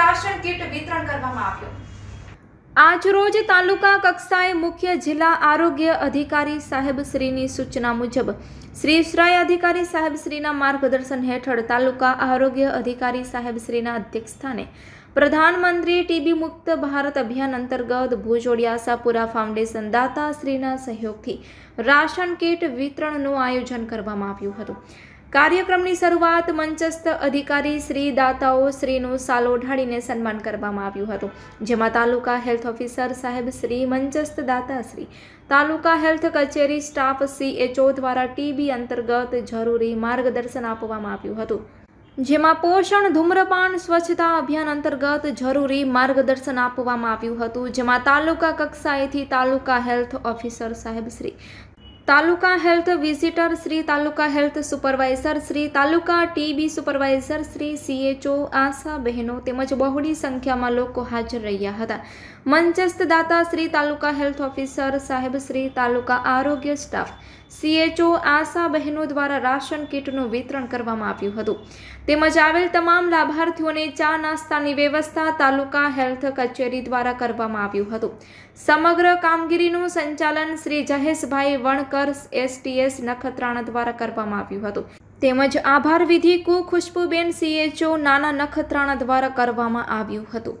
Ration kit વિતરણ કરવામાં આવ્યું. આજરોજ તાલુકા કક્ષાએ મુખ્ય જિલ્લા આરોગ્ય અધિકારી સાહેબશ્રીની સૂચના મુજબ શ્રી શ્રાય અધિકારી સાહેબ શ્રીના માર્ગદર્શન હેઠળ તાલુકા આરોગ્ય અધિકારી સાહેબ શ્રીના અધ્યક્ષસ્થાને પ્રધાનમંત્રી ટીબી મુક્ત ભારત અભિયાન અંતર્ગત ભુજોડિયાસાપુરા ફાઉન્ડેશન દાતા શ્રીના સહયોગથી રાશન કીટ વિતરણનું આયોજન કરવામાં આવ્યું હતું. કાર્યક્રમની શરૂઆત મંચસ્થ અધિકારી શ્રી દાતાઓ શ્રીનું સાલો ઢાળીને સન્માન કરવામાં આવ્યું હતું, જેમાં તાલુકા હેલ્થ ઓફિસર સાહેબ શ્રી મંચસ્થ દાતાશ્રી તાલુકા હેલ્થ કચેરી સ્ટાફ સીએચઓ દ્વારા ટીબી અંતર્ગત જરૂરી માર્ગદર્શન આપવામાં આવ્યું હતું, જેમાં પોષણ, ધૂમ્રપાન, સ્વચ્છતા અભિયાન અંતર્ગત જરૂરી માર્ગદર્શન આપવામાં આવ્યું હતું, જેમાં તાલુકા કક્ષાએથી તાલુકા હેલ્થ ઓફિસર સાહેબ Shri taluka health visitor Shri taluka health supervisor Shri taluka TB supervisor Shri CHO ASHA બહેનો તેમજ બહોળી સંખ્યામાં લોકો હાજર રહ્યા હતા. મંચસ્થ દાતા શ્રી તાલુકા હેલ્થ ઓફિસર સાહેબ શ્રી તાલુકા આરોગ્ય સ્ટાફ સીએચઓ આશા બહેનો દ્વારા રાશન કીટનું વિતરણ કરવામાં આવ્યું હતું. તેમજ આવેલ તમામ લાભાર્થીઓને ચા નાસ્તાની વ્યવસ્થા તાલુકા હેલ્થ કચેરી દ્વારા કરવામાં આવ્યું હતું. સમગ્ર કામગીરીનું સંચાલન શ્રી જહેશભાઈ વણકર એસટીએસ નખત્રાણા દ્વારા કરવામાં આવ્યું હતું. તેમજ આભાર વિધિ કુ ખુશ્બુબેન સીએચઓ નાના નખત્રાણા દ્વારા કરવામાં આવ્યું હતું.